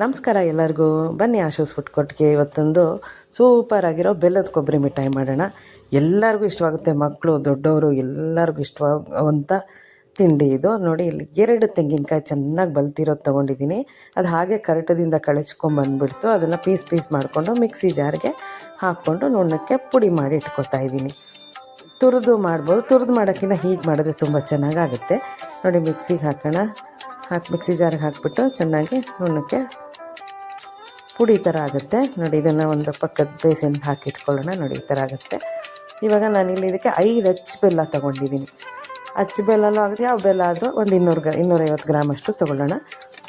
ನಮಸ್ಕಾರ ಎಲ್ಲರಿಗೂ. ಬನ್ನಿ ಆಶೋಸ್ ಫುಡ್ ಕೊಟ್ಟಿಗೆ ಇವತ್ತೊಂದು ಸೂಪರ್ ಆಗಿರೋ ಬೆಲ್ಲದ ಕೊಬ್ಬರಿ ಮಿಠಾಯಿ ಮಾಡೋಣ. ಎಲ್ಲರಿಗೂ ಇಷ್ಟವಾಗುತ್ತೆ. ಮಕ್ಕಳು ದೊಡ್ಡವರು ಎಲ್ಲರಿಗೂ ಇಷ್ಟವಾಗುವಂಥ ತಿಂಡಿ ಇದು. ನೋಡಿ, ಇಲ್ಲಿ ಎರಡು ತೆಂಗಿನಕಾಯಿ ಚೆನ್ನಾಗಿ ಬಲ್ತಿರೋದು ತೊಗೊಂಡಿದ್ದೀನಿ. ಅದು ಹಾಗೆ ಕರಟದಿಂದ ಕಳಿಸ್ಕೊಂಬಂದ್ಬಿಡ್ತು ಅದನ್ನು ಪೀಸ್ ಪೀಸ್ ಮಾಡಿಕೊಂಡು ಮಿಕ್ಸಿ ಜಾರ್ಗೆ ಹಾಕ್ಕೊಂಡು ನುಣ್ಣಕ್ಕೆ ಪುಡಿ ಮಾಡಿ ಇಟ್ಕೊತಾ ಇದ್ದೀನಿ. ತುರಿದು ಮಾಡ್ಬೋದು. ತುರಿದು ಮಾಡೋಕ್ಕಿಂತ ಹೀಗೆ ಮಾಡಿದ್ರೆ ತುಂಬ ಚೆನ್ನಾಗಾಗುತ್ತೆ. ನೋಡಿ, ಮಿಕ್ಸಿಗೆ ಹಾಕೋಣ. ಹಾಕಿ, ಮಿಕ್ಸಿ ಜಾರಿಗೆ ಹಾಕಿಬಿಟ್ಟು ಚೆನ್ನಾಗಿ ನುಣ್ಣಕ್ಕೆ ಪುಡಿ ಥರ ಆಗುತ್ತೆ. ನೋಡಿ, ಇದನ್ನು ಒಂದು ಪಕ್ಕದ ಬೇಸಿನ ಹಾಕಿಟ್ಕೊಳ್ಳೋಣ. ನೋಡಿ, ಈ ಥರ ಆಗುತ್ತೆ. ಇವಾಗ ನಾನಿಲ್ಲಿ ಇದಕ್ಕೆ ಐದು ಅಚ್ಚು ಬೆಲ್ಲ ತೊಗೊಂಡಿದ್ದೀನಿ ಅಚ್ಚು ಬೆಲ್ಲನೂ ಆಗುತ್ತೆ ಯಾವ ಬೆಲ್ಲ ಆದರೂ ಒಂದು ಇನ್ನೂರು ಗ್ರಾ ಇನ್ನೂರೈವತ್ತು ಗ್ರಾಮ್ ಅಷ್ಟು ತೊಗೊಳ್ಳೋಣ.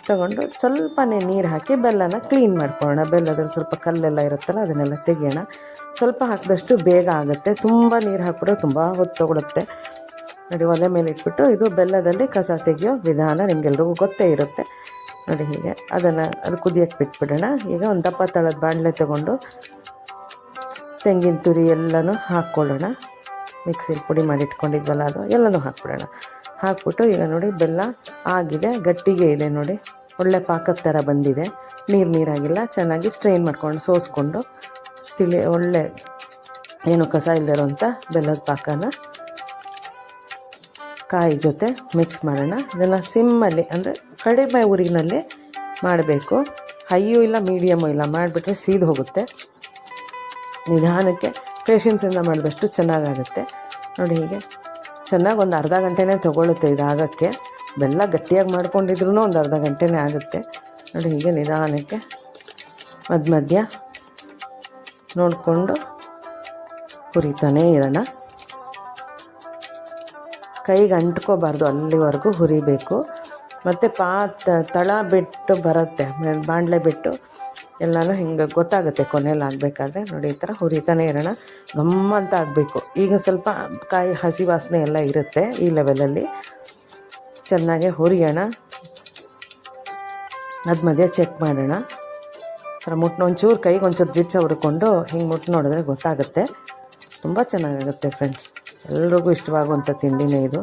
ತೊಗೊಂಡು ಸ್ವಲ್ಪನೇ ನೀರು ಹಾಕಿ ಬೆಲ್ಲನ ಕ್ಲೀನ್ ಮಾಡ್ಕೊಳ್ಳೋಣ. ಬೆಲ್ಲದಲ್ಲಿ ಸ್ವಲ್ಪ ಕಲ್ಲೆಲ್ಲ ಇರುತ್ತಲ್ಲ, ಅದನ್ನೆಲ್ಲ ತೆಗೆಯೋಣ. ಸ್ವಲ್ಪ ಹಾಕಿದಷ್ಟು ಬೇಗ ಆಗುತ್ತೆ. ತುಂಬ ನೀರು ಹಾಕಿಬಿಟ್ರೆ ತುಂಬ ಹೊತ್ತು ತೊಗೊಳುತ್ತೆ. ನೋಡಿ, ಒಲೆ ಮೇಲೆ ಇಟ್ಬಿಟ್ಟು ಇದು ಬೆಲ್ಲದಲ್ಲಿ ಕಸ ತೆಗೆಯೋ ವಿಧಾನ ನಿಮಗೆಲ್ರಿಗೂ ಗೊತ್ತೇ ಇರುತ್ತೆ. ನೋಡಿ ಹೀಗೆ. ಅದನ್ನು ಅದು ಕುದಿಯೋಕ್ಕೆ ಬಿಟ್ಬಿಡೋಣ. ಈಗ ಒಂದು ದಪ್ಪ ತಳದ ಬಾಣಲೆ ತಗೊಂಡು ತೆಂಗಿನ ತುರಿ ಎಲ್ಲನೂ ಹಾಕ್ಕೊಳ್ಳೋಣ. ಮಿಕ್ಸಿಲಿ ಪುಡಿ ಮಾಡಿ ಇಟ್ಕೊಂಡಿದ್ವಲ್ಲ ಅದು, ಎಲ್ಲನೂ ಹಾಕ್ಬಿಡೋಣ. ಹಾಕ್ಬಿಟ್ಟು ಈಗ ನೋಡಿ ಬೆಲ್ಲ ಆಗಿದೆ, ಗಟ್ಟಿಗೆ ಇದೆ ನೋಡಿ. ಒಳ್ಳೆ ಪಾಕದ ಥರ ಬಂದಿದೆ. ನೀರು ನೀರಾಗಿಲ್ಲ, ಚೆನ್ನಾಗಿ ಸ್ಟ್ರೈನ್ ಮಾಡ್ಕೊಂಡು ಸೋಸ್ಕೊಂಡು ತಿಳಿ ಒಳ್ಳೆ ಏನು ಕಸ ಇಲ್ಲದೆ ಇರೋಂಥ ಬೆಲ್ಲದ ಪಾಕನ ಕಾಯಿ ಜೊತೆ ಮಿಕ್ಸ್ ಮಾಡೋಣ. ಇದನ್ನು ಸಿಮ್ಮಲ್ಲಿ, ಅಂದರೆ ಕಡಿಮೆ ಉರಿನಲ್ಲಿ ಮಾಡಬೇಕು. ಹೈಯೂ ಇಲ್ಲ, ಮೀಡಿಯಮು ಇಲ್ಲ, ಮಾಡಿಬಿಟ್ರೆ ಸೀದು ಹೋಗುತ್ತೆ. ನಿಧಾನಕ್ಕೆ ಪೇಷನ್ಸಿಂದ ಮಾಡಿದಷ್ಟು ಚೆನ್ನಾಗಾಗುತ್ತೆ. ನೋಡಿ ಹೀಗೆ, ಚೆನ್ನಾಗಿ ಒಂದು ಅರ್ಧ ಗಂಟೆನೇ ತೊಗೊಳುತ್ತೆ ಇದಾಗಕ್ಕೆ ಬೆಲ್ಲ ಗಟ್ಟಿಯಾಗಿ ಮಾಡ್ಕೊಂಡಿದ್ರು ಒಂದು ಅರ್ಧ ಗಂಟೆನೇ ಆಗುತ್ತೆ. ನೋಡಿ ಹೀಗೆ ನಿಧಾನಕ್ಕೆ ಮಧ್ಯ ಮಧ್ಯ ನೋಡಿಕೊಂಡು ಹುರಿತಾನೇ ಇರೋಣ. ಕೈಗೆ ಅಂಟ್ಕೋಬಾರ್ದು, ಅಲ್ಲಿವರೆಗೂ ಹುರಿಬೇಕು. ಮತ್ತು ಪಾತ್, ತಳ ಬಿಟ್ಟು ಬರುತ್ತೆ, ಬಾಣಲೆ ಬಿಟ್ಟು. ಎಲ್ಲನೂ ಹಿಂಗೆ ಗೊತ್ತಾಗುತ್ತೆ ಕೊನೆಯಲ್ಲಿ ಆಗಬೇಕಾದ್ರೆ. ನೋಡಿ, ಈ ಥರ ಹುರಿತಾನೆ ಇರೋಣ. ಗಮ್ಮಂತ ಆಗಬೇಕು. ಈಗ ಸ್ವಲ್ಪ ಕಾಯಿ ಹಸಿ ವಾಸನೆ ಎಲ್ಲ ಇರುತ್ತೆ ಈ ಲೆವೆಲಲ್ಲಿ ಚೆನ್ನಾಗಿ ಹುರಿಯೋಣ. ಅದು ಮಧ್ಯೆ ಚೆಕ್ ಮಾಡೋಣ. ಥರ ಮುಟ್ಟು ಒಂಚೂರು ಕೈಗೆ ಒಂಚೂರು ಜಿಡ್ಸ ಹುರ್ಕೊಂಡು ಹಿಂಗೆ ಮುಟ್ಟು ನೋಡಿದ್ರೆ ಗೊತ್ತಾಗುತ್ತೆ. ತುಂಬ ಚೆನ್ನಾಗಾಗುತ್ತೆ ಫ್ರೆಂಡ್ಸ್ ಎಲ್ರಿಗೂ ಇಷ್ಟವಾಗುವಂಥ ತಿಂಡಿನೇ ಇದು.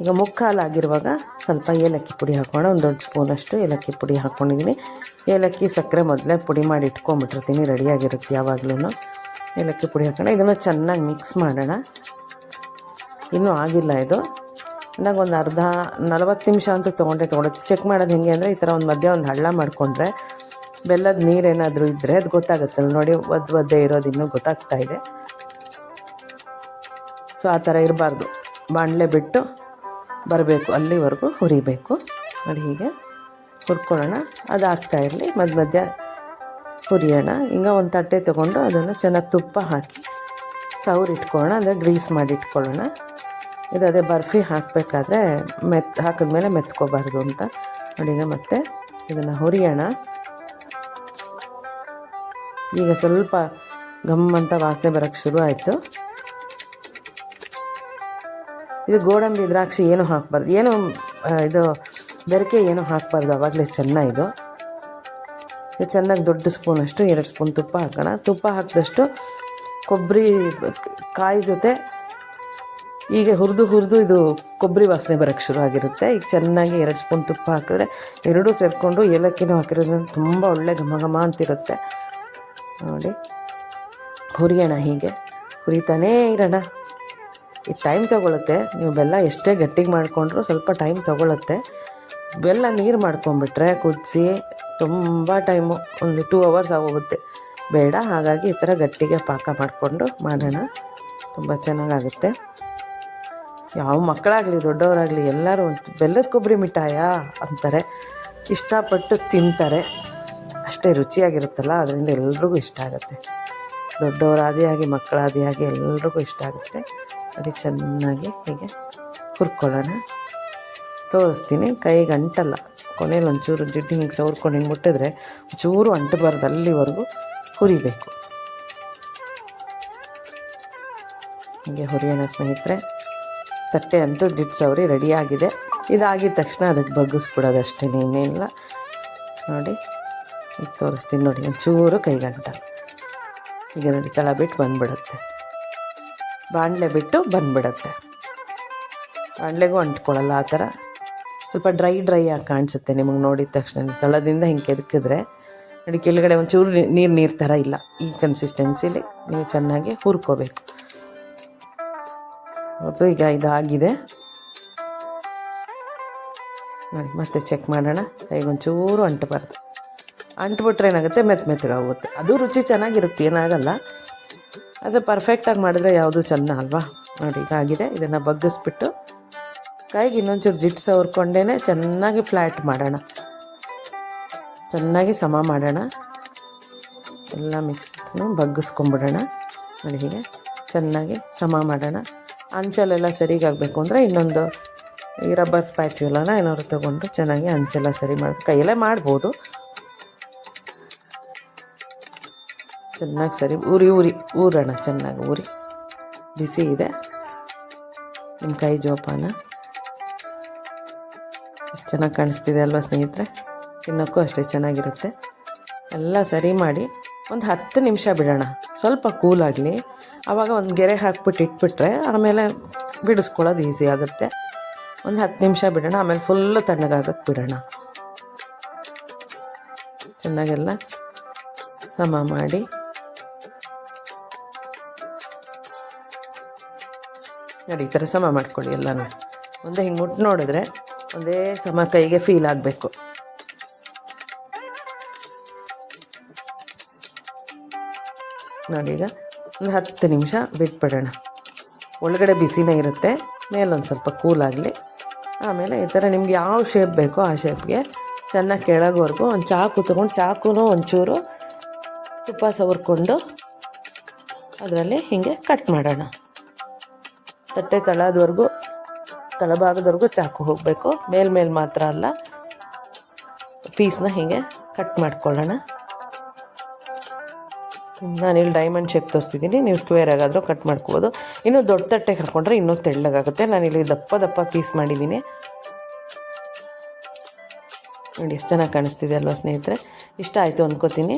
ಈಗ ಮುಕ್ಕಾಲಾಗಿರುವಾಗ ಸ್ವಲ್ಪ ಏಲಕ್ಕಿ ಪುಡಿ ಹಾಕೋಣ ಒಂದು ದೊಡ್ಡ ಸ್ಪೂನಷ್ಟು ಏಲಕ್ಕಿ ಪುಡಿ ಹಾಕ್ಕೊಂಡಿದ್ದೀನಿ ಏಲಕ್ಕಿ ಸಕ್ಕರೆ ಮೊದಲೇ ಪುಡಿ ಮಾಡಿ ಇಟ್ಕೊಂಬಿಟ್ಟಿರ್ತೀನಿ ರೆಡಿಯಾಗಿರುತ್ತೆ ಯಾವಾಗಲೂ ಏಲಕ್ಕಿ ಪುಡಿ ಹಾಕೋಣ. ಇದನ್ನು ಚೆನ್ನಾಗಿ ಮಿಕ್ಸ್ ಮಾಡೋಣ. ಇನ್ನೂ ಆಗಿಲ್ಲ ಇದು. ನನಗೆ ಒಂದು ಅರ್ಧ, ನಲವತ್ತು ನಿಮಿಷ ಅಂತೂ ತೊಗೊಂಡೆ ತೊಗೊಂಡೆ. ಚೆಕ್ ಮಾಡೋದು ಹೇಗೆ ಅಂದರೆ, ಈ ಥರ ಒಂದು ಮಧ್ಯೆ ಒಂದು ಹಳ್ಳ ಮಾಡಿಕೊಂಡ್ರೆ, ಬೆಲ್ಲದ ನೀರೇನಾದರೂ ಇದ್ದರೆ ಅದು ಗೊತ್ತಾಗುತ್ತಲ್ಲ. ನೋಡಿ ಒದ್ದು ಒದ್ದೆ ಇರೋದು ಇನ್ನೂ ಗೊತ್ತಾಗ್ತಾ ಇದೆ. ಸೊ, ಆ ಥರ ಇರಬಾರ್ದು. ಬಾಣಲೆ ಬಿಟ್ಟು ಬರಬೇಕು, ಅಲ್ಲಿವರೆಗೂ ಹುರಿಬೇಕು. ನೋಡಿ ಹೀಗೆ ಹುರ್ಕೊಳ್ಳೋಣ. ಅದು ಆಗ್ತಾ ಇರಲಿ. ಮಧ್ಯ ಮಧ್ಯ ಹುರಿಯೋಣ. ಈಗ ಒಂದು ತಟ್ಟೆ ತೊಗೊಂಡು ಅದನ್ನು ಚೆನ್ನಾಗಿ ತುಪ್ಪ ಹಾಕಿ ಸೌರ್ ಇಟ್ಕೊಳ್ಳೋಣ. ಅಂದರೆ ಗ್ರೀಸ್ ಮಾಡಿ ಇಟ್ಕೊಳ್ಳೋಣ. ಇದು ಅದೇ ಬರ್ಫಿ ಹಾಕಬೇಕಾದ್ರೆ ಮೆತ್ ಹಾಕಿದ್ಮೇಲೆ ಮೆತ್ಕೋಬಾರ್ದು ಅಂತ. ಈಗ ಮತ್ತೆ ಇದನ್ನು ಹುರಿಯೋಣ. ಈಗ ಸ್ವಲ್ಪ ಘಮ್ ಅಂತ ವಾಸನೆ ಬರೋಕ್ಕೆ ಶುರು ಆಯಿತು. ಇದು ಗೋಡಂಬಿ ದ್ರಾಕ್ಷಿ ಏನು ಹಾಕಬಾರ್ದು? ಏನು ಇದು ಬೆರಕೆ ಏನು ಹಾಕಬಾರ್ದು ಆವಾಗಲೇ ಚೆನ್ನಾಗಿದು ಇದು. ಚೆನ್ನಾಗಿ ದೊಡ್ಡ ಸ್ಪೂನಷ್ಟು ಎರಡು ಸ್ಪೂನ್ ತುಪ್ಪ ಹಾಕೋಣ. ತುಪ್ಪ ಹಾಕಿದಷ್ಟು ಕೊಬ್ಬರಿ, ಕಾಯಿ ಜೊತೆ ಹೀಗೆ ಹುರಿದು ಹುರಿದು ಇದು ಕೊಬ್ಬರಿ ವಾಸನೆ ಬರೋಕ್ಕೆ ಶುರು ಆಗಿರುತ್ತೆ. ಈಗ ಚೆನ್ನಾಗಿ ಎರಡು ಸ್ಪೂನ್ ತುಪ್ಪ ಹಾಕಿದ್ರೆ ಎರಡೂ ಸೇರಿಕೊಂಡು ಏಲಕ್ಕಿನೂ ಹಾಕಿರೋದ್ರಿಂದ ತುಂಬ ಒಳ್ಳೆ ಘಮ ಘಮ ಅಂತಿರುತ್ತೆ. ನೋಡಿ, ಹುರಿಯೋಣ ಹೀಗೆ. ಹುರಿತಾನೇ ಇರೋಣ. ಇದು ಟೈಮ್ ತೊಗೊಳುತ್ತೆ. ನೀವು ಬೆಲ್ಲ ಎಷ್ಟೇ ಗಟ್ಟಿಗೆ ಮಾಡಿಕೊಂಡ್ರೂ ಸ್ವಲ್ಪ ಟೈಮ್ ತೊಗೊಳುತ್ತೆ. ಬೆಲ್ಲ ನೀರು ಮಾಡ್ಕೊಂಬಿಟ್ರೆ ಕುದಿಸಿ ತುಂಬ ಟೈಮು ಒಂದು ಟೂ ಅವರ್ಸ್ ಆಗೋಗುತ್ತೆ. ಬೇಡ, ಹಾಗಾಗಿ ಈ ಥರ ಗಟ್ಟಿಗೆ ಪಾಕ ಮಾಡಿಕೊಂಡು ಮಾಡೋಣ. ತುಂಬ ಚೆನ್ನಾಗಾಗುತ್ತೆ. ಯಾವ ಮಕ್ಕಳಾಗಲಿ, ದೊಡ್ಡವರಾಗಲಿ, ಎಲ್ಲರೂ ಬೆಲ್ಲದ ಕೊಬ್ಬರಿ ಮಿಠಾಯ ಅಂತಾರೆ. ಇಷ್ಟಪಟ್ಟು ತಿಂತಾರೆ. ಅಷ್ಟೇ ರುಚಿಯಾಗಿರುತ್ತಲ್ಲ, ಅದರಿಂದ ಎಲ್ರಿಗೂ ಇಷ್ಟ ಆಗುತ್ತೆ. ದೊಡ್ಡವರಾದಿಯಾಗಿ ಮಕ್ಕಳಾದಿಯಾಗಿ ಎಲ್ರಿಗೂ ಇಷ್ಟ ಆಗುತ್ತೆ. ನೋಡಿ ಚೆನ್ನಾಗಿ ಹೀಗೆ ಹುರ್ಕೊಳ್ಳೋಣ. ತೋರಿಸ್ತೀನಿ. ಕೈಗೆ ಅಂಟಲ್ಲ ಕೊನೆಯಲ್ಲಿ ಒಂಚೂರು ಜಿಡ್ಡು ಹಿಂಗೆ ಸವರ್ಕೊಂಡು ಹಿಂಗೆ ಮುಟ್ಟಿದ್ರೆ ಚೂರು ಅಂಟಬಾರ್ದು, ಅಲ್ಲಿವರೆಗೂ ಹುರಿಬೇಕು. ಹೀಗೆ ಹುರಿಯೋಣ ಸ್ನೇಹಿತರೆ. ತಟ್ಟೆ ಅಂತೂ ಜಿಡ್ ಸವರಿ ರೆಡಿಯಾಗಿದೆ ಇದಾಗಿದ ತಕ್ಷಣ ಅದಕ್ಕೆ ಬಗ್ಗಿಸ್ಬಿಡೋದು ಅಷ್ಟೇ ಇನ್ನೇನಿಲ್ಲ. ನೋಡಿ, ಈಗ ತೋರಿಸ್ತೀನಿ ನೋಡಿ, ಒಂಚೂರು ಕೈಗಂಟ ಈಗ ನೋಡಿ, ತಳ ಬಿಟ್ಟು ಬಂದ್ಬಿಡುತ್ತೆ. ಬಾಣಲೆ ಬಿಟ್ಟು ಬಂದ್ಬಿಡುತ್ತೆ. ಬಾಣಲೆಗೂ ಅಂಟ್ಕೊಳ್ಳಲ್ಲ ಆ ಥರ. ಸ್ವಲ್ಪ ಡ್ರೈ ಡ್ರೈ ಆಗಿ ಕಾಣಿಸುತ್ತೆ ನಿಮಗೆ ನೋಡಿದ ತಕ್ಷಣ ತಳದಿಂದ ಹಿಂಗೆ ಕೆದಕಿದ್ರೆ ನೋಡಿ ಕೆಳಗಡೆ ಒಂಚೂರು ನೀರು ನೀರು ಥರ ಇಲ್ಲ. ಈ ಕನ್ಸಿಸ್ಟೆನ್ಸಿಲಿ ನೀವು ಚೆನ್ನಾಗಿ ಹುರ್ಕೋಬೇಕು. ಮತ್ತು ಈಗ ಇದಾಗಿದೆ. ನೋಡಿ, ಮತ್ತೆ ಚೆಕ್ ಮಾಡೋಣ. ಕೈಗೊಂಚೂರು ಅಂಟಬಾರ್ದು. ಅಂಟ್ಬಿಟ್ರೆ ಏನಾಗುತ್ತೆ? ಮೆತ್ತ ಮೆತ್ತಗಾಗುತ್ತೆ ಅದು ರುಚಿ ಚೆನ್ನಾಗಿರುತ್ತೆ, ಏನಾಗಲ್ಲ. ಆದರೆ ಪರ್ಫೆಕ್ಟಾಗಿ ಮಾಡಿದ್ರೆ ಯಾವುದು ಚೆನ್ನ ಅಲ್ವಾ? ನೋಡಿ ಈಗ ಆಗಿದೆ ಇದನ್ನು ಬಗ್ಗಿಸ್ಬಿಟ್ಟು ಕೈಗೆ ಇನ್ನೊಂಚೂರು ಜಿಟ್ಸ್ ಅವ್ರಕೊಂಡೇ ಚೆನ್ನಾಗಿ ಫ್ಲ್ಯಾಟ್ ಮಾಡೋಣ. ಚೆನ್ನಾಗಿ ಸಮ ಮಾಡೋಣ. ಎಲ್ಲ ಮಿಕ್ಸ್ನು ಬಗ್ಗಿಸ್ಕೊಂಬಿಡೋಣ. ನೋಡಿ ಹೀಗೆ ಚೆನ್ನಾಗಿ ಸಮ ಮಾಡೋಣ. ಅಂಚಲೆಲ್ಲ ಸರಿಗಾಗಬೇಕು ಅಂದರೆ ಇನ್ನೊಂದು ಈ ರಬ್ಬರ್ ಸ್ಪ್ಯಾಚುಲನ ಏನಾದ್ರು ತೊಗೊಂಡು ಚೆನ್ನಾಗಿ ಅಂಚೆಲ್ಲ ಸರಿ ಮಾಡಿ, ಕೈಯಲ್ಲೇ ಮಾಡ್ಬೋದು. ಚೆನ್ನಾಗಿ ಸರಿ ಉರಿ ಉರಿ ಊರೋಣ ಚೆನ್ನಾಗಿ ಊರಿ. ಬಿಸಿ ಇದೆ. ನಿಮ್ಮ ಕೈ ಜೋಪಾನ. ಎಷ್ಟು ಚೆನ್ನಾಗಿ ಕಾಣಿಸ್ತಿದೆ ಅಲ್ವಾ ಸ್ನೇಹಿತರೆ? ತಿನ್ನೋಕ್ಕೂ ಅಷ್ಟೇ ಚೆನ್ನಾಗಿರುತ್ತೆ. ಎಲ್ಲ ಸರಿ ಮಾಡಿ ಒಂದು ಹತ್ತು ನಿಮಿಷ ಬಿಡೋಣ. ಸ್ವಲ್ಪ ಕೂಲಾಗಲಿ ಆವಾಗ ಒಂದು ಗೆರೆ ಹಾಕ್ಬಿಟ್ಟು ಇಟ್ಬಿಟ್ರೆ ಆಮೇಲೆ ಬಿಡಿಸ್ಕೊಳ್ಳೋದು ಈಸಿ ಆಗುತ್ತೆ. ಒಂದು ಹತ್ತು ನಿಮಿಷ ಬಿಡೋಣ, ಆಮೇಲೆ ಫುಲ್ಲು ತಣ್ಣಗಾಗಕ್ಕೆ ಬಿಡೋಣ. ಚೆನ್ನಾಗೆಲ್ಲ ಸಮ ಮಾಡಿ. ನೋಡಿ, ಈ ಥರ ಸಮ ಮಾಡ್ಕೊಳ್ಳಿ ಎಲ್ಲನೂ. ಒಂದೇ ಹಿಂಗೆ ಮುಟ್ಟು ನೋಡಿದ್ರೆ ಒಂದೇ ಸಮ ಕೈಗೆ ಫೀಲ್ ಆಗಬೇಕು. ನೋಡಿ ಈಗ ಒಂದು ಹತ್ತು ನಿಮಿಷ ಬಿಟ್ಬಿಡೋಣ. ಒಳಗಡೆ ಬಿಸಿನೇ ಇರುತ್ತೆ, ಮೇಲೊಂದು ಸ್ವಲ್ಪ ಕೂಲಾಗಲಿ ಆಮೇಲೆ ಈ ಥರ ನಿಮ್ಗೆ ಯಾವ ಶೇಪ್ ಬೇಕೋ ಆ ಶೇಪ್ಗೆ ಚೆನ್ನಾಗಿ ಕೆಳಗೋರೆಗೂ ಒಂದು ಚಾಕು ತೊಗೊಂಡು, ಚಾಕುನು ಒಂಚೂರು ತುಪ್ಪ ಸವರ್ಕೊಂಡು ಅದರಲ್ಲಿ ಹೀಗೆ ಕಟ್ ಮಾಡೋಣ. ತಟ್ಟೆ ತಳದವರೆಗೂ, ತಳಭಾಗದವರೆಗೂ ಚಾಕು ಹೋಗಬೇಕು. ಮೇಲ್ಮೇಲೆ ಮಾತ್ರ ಅಲ್ಲ. ಪೀಸ್ನ ಹೀಗೆ ಕಟ್ ಮಾಡ್ಕೊಳ್ಳೋಣ. ನಾನಿಲ್ಲಿ ಡೈಮಂಡ್ ಶೇಪ್ ತೋರಿಸ್ತಿದ್ದೀನಿ ನೀವು ಸ್ಕ್ವೇರ್ ಆಗಾದರೂ ಕಟ್ ಮಾಡ್ಕೋಬೋದು. ಇನ್ನೂ ದೊಡ್ಡ ತಟ್ಟೆ ಹಾಕ್ಕೊಂಡ್ರೆ ಇನ್ನೂ ತೆಳ್ಳಗಾಗುತ್ತೆ. ನಾನಿಲ್ಲಿ ದಪ್ಪ ದಪ್ಪ ಪೀಸ್ ಮಾಡಿದ್ದೀನಿ. ನೋಡಿ, ಎಷ್ಟು ಚೆನ್ನಾಗಿ ಕಾಣಿಸ್ತಿದೆ ಅಲ್ವಾ ಸ್ನೇಹಿತರೆ? ಇಷ್ಟ ಆಯಿತು ಅಂದ್ಕೋತೀನಿ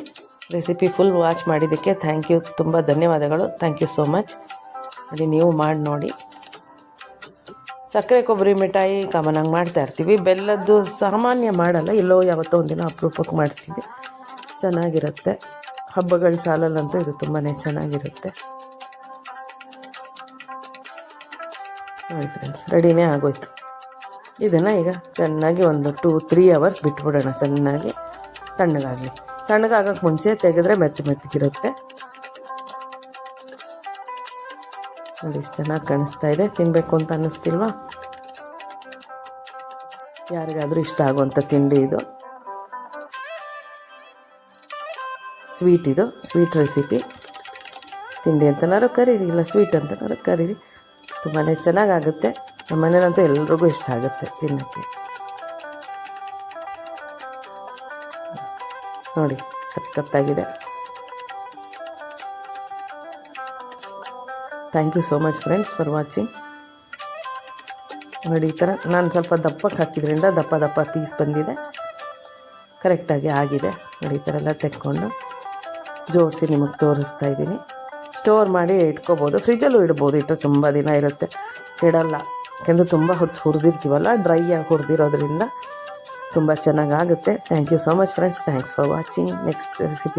ರೆಸಿಪಿ ಫುಲ್ ವಾಚ್ ಮಾಡಿದ್ದಕ್ಕೆ ಥ್ಯಾಂಕ್ ಯು ತುಂಬ ಧನ್ಯವಾದಗಳು. ಥ್ಯಾಂಕ್ ಯು ಸೋ ಮಚ್ ನೋಡಿ ನೀವು ಮಾಡಿ ನೋಡಿ. ಸಕ್ಕರೆ, ಕೊಬ್ಬರಿ, ಮಿಠಾಯಿ ಕಾಮನಾಗಿ ಮಾಡ್ತಾ ಇರ್ತೀವಿ. ಬೆಲ್ಲದ್ದು ಸಾಮಾನ್ಯ ಮಾಡಲ್ಲ, ಎಲ್ಲೋ ಯಾವತ್ತೋ ಒಂದಿನ ಅಪರೂಪಕ್ಕೆ ಮಾಡ್ತೀವಿ. ಚೆನ್ನಾಗಿರುತ್ತೆ. ಹಬ್ಬಗಳ ಸಾಲಲ್ಲಂತೂ ಇದು ತುಂಬಾ ಚೆನ್ನಾಗಿರುತ್ತೆ. ನೋಡಿ ಫ್ರೆಂಡ್ಸ್ ರೆಡಿನೇ ಆಗೋಯ್ತು. ಇದನ್ನು ಈಗ ಚೆನ್ನಾಗಿ ಒಂದು ಟೂ ತ್ರೀ ಅವರ್ಸ್ ಬಿಟ್ಬಿಡೋಣ ಚೆನ್ನಾಗಿ. ತಣ್ಣಗಾಗಲಿ. ತಣ್ಣಗಾಗಕ್ಕೆ ಮುಂಚೆ ತೆಗೆದ್ರೆ ಮೆತ್ತ ಮೆತ್ತಗಿರುತ್ತೆ ನೋಡಿ ಇಷ್ಟು ಚೆನ್ನಾಗಿ ಕಾಣಿಸ್ತಾ ಇದೆ. ತಿನ್ನಬೇಕು ಅಂತ ಅನ್ನಿಸ್ತಿಲ್ವಾ? ಯಾರಿಗಾದರೂ ಇಷ್ಟ ಆಗುವಂಥ ತಿಂಡಿ ಇದು. ಸ್ವೀಟ್ ಇದು. ಸ್ವೀಟ್ ರೆಸಿಪಿ ತಿಂಡಿ ಅಂತನಾರು ಕರೀರಿ, ಇಲ್ಲ ಸ್ವೀಟ್ ಅಂತನಾರು ಕರೀರಿ. ತುಂಬಾ ಚೆನ್ನಾಗಾಗುತ್ತೆ. ನಮ್ಮ ಮನೇಲಂತೂ ಎಲ್ರಿಗೂ ಇಷ್ಟ ಆಗುತ್ತೆ ತಿನ್ನೋಕ್ಕೆ. ನೋಡಿ, ಸಖತ್ತಾಗಿದೆ. Thank you so much friends for watching ನೋಡಿ, ಈ ಥರ ನಾನು ಸ್ವಲ್ಪ ದಪ್ಪಕ್ಕೆ ಹಾಕಿದ್ರಿಂದ ದಪ್ಪ ದಪ್ಪ ಪೀಸ್ ಬಂದಿದೆ. ಕರೆಕ್ಟಾಗಿ ಆಗಿದೆ. ನೋಡಿ, ಈ ಥರ ಎಲ್ಲ ತೆಕ್ಕೊಂಡು ಜೋಡಿಸಿ ನಿಮಗೆ ತೋರಿಸ್ತಾ ಇದ್ದೀನಿ. ಸ್ಟೋರ್ ಮಾಡಿ ಇಟ್ಕೋಬೋದು. ಫ್ರಿಜ್ಜಲ್ಲೂ ಇಡ್ಬೋದು. ಇಟ್ಟರೆ ತುಂಬ ದಿನ ಇರುತ್ತೆ. ಕೆಡಲ್ಲ ಯಾಕೆಂದರೆ ತುಂಬ ಹೊತ್ತು ಹುರಿದಿರ್ತೀವಲ್ಲ ಡ್ರೈ ಆಗಿ ಹುರಿದಿರೋದ್ರಿಂದ ತುಂಬ ಚೆನ್ನಾಗಾಗುತ್ತೆ thank you so much friends thanks for watching next recipe